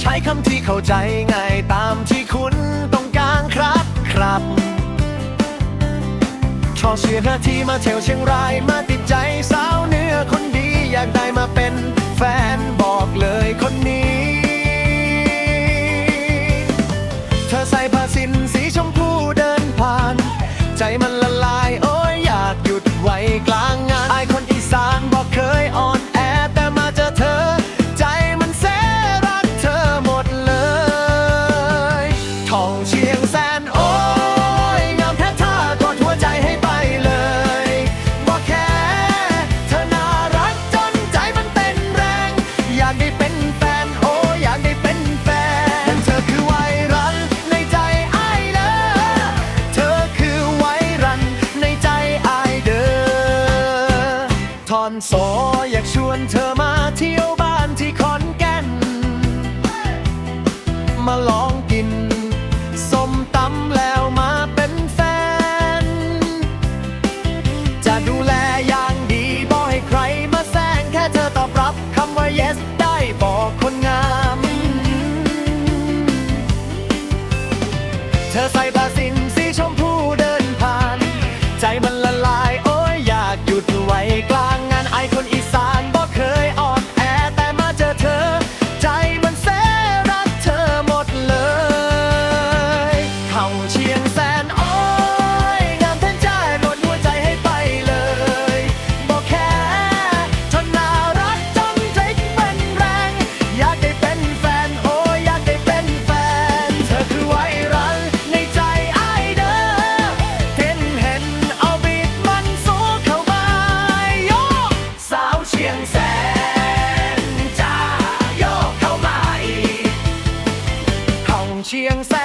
ใช้คำที่เข้าใจง่ายตามที่คุณต้องการครับครับชอบเสียนาทีมาเที่ยวเชียงรายมาติดใจสาวเนื้อคนดีอยากได้มาเป็น สออยากชวนเธอมาเที่ยวบ้านที่ขอนแก่น มาลองกินส้มตำแล้วมาเป็นแฟน จะดูแลอย่างดีบอกให้ใครมาแซงแค่เธอตอบรับคำว่า yes เชียงส